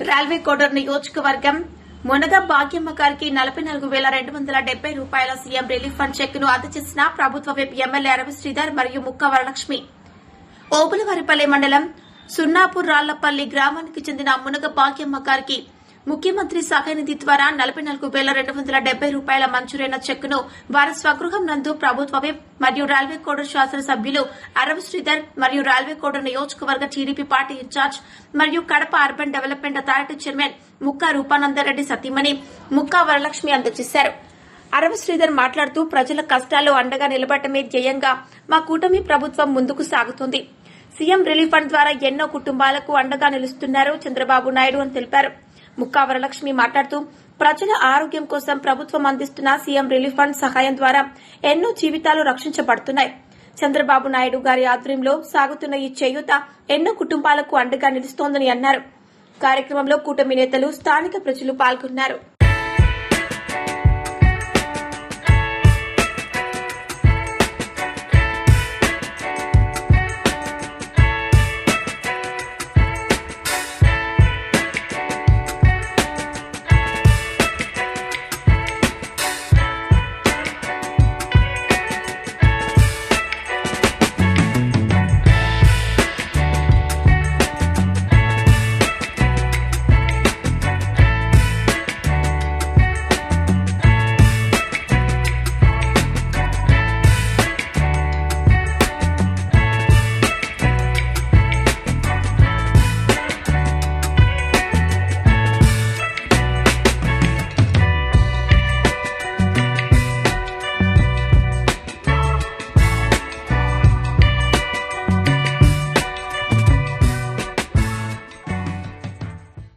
Railway కోడర్ నియోజకవర్గం మునగ భాగ్యమ్మ గారికి నలభై నాలుగు వేల రెండు వందల డెబ్బై రూపాయల సీఎం రిలీఫ్ ఫండ్ చెక్ను అందజేసిన ప్రభుత్వ విప్ ఎమ్మెల్యే అరవి శ్రీధర్ మరియు ముక్క వరలక్ష్మి. ఓబులవారిపల్లి మండలం సున్నాపూర్ రాళ్ళపల్లి గ్రామానికి చెందిన మునగ భాగ్యమ్మ గారికి ముఖ్యమంత్రి సహాయ నిధి ద్వారా నలభై నాలుగు వేల రెండు వందల డెబ్బై రూపాయల మంజూరైన చెక్కును వారి స్వగృహం నందు ప్రభుత్వమే మరియు రైల్వే కోడర్ శాసనసభ్యులు అరవ శ్రీధర్ మరియు రైల్వే కోడర్ నియోజకవర్గ టీడీపీ పార్టీ ఇన్ఛార్జ్ మరియు Kadapa urban development authority chairman Mukka Rupananda Reddy సతీమణి ముక్కా వరలక్ష్మి అందజేశారు. అరవ శ్రీధర్ మాట్లాడుతూ ప్రజల కష్టాల్లో అండగా నిలబడటమే ధ్యేయంగా మా కూటమి ప్రభుత్వం ముందుకు సాగుతుంది. సీఎం రిలీఫ్ ఫండ్ ద్వారా ఎన్నో కుటుంబాలకు అండగా నిలుస్తున్నారు చంద్రబాబు నాయుడు అని తెలిపారు. ముక్కా వరలక్ష్మి మాట్లాడుతూ ప్రజల ఆరోగ్యం కోసం ప్రభుత్వం అందిస్తున్న సీఎం రిలీఫ్ ఫండ్ సహాయం ద్వారా ఎన్నో జీవితాలు రక్షించబడుతున్నాయి. చంద్రబాబు నాయుడు గారి ఆధ్వర్యంలో సాగుతున్న ఈ చేయూత ఎన్నో కుటుంబాలకు అండగా నిలుస్తోందని అన్నారు. కార్యక్రమంలో కూటమి నేతలు స్థానిక ప్రజలు పాల్గొన్నారు.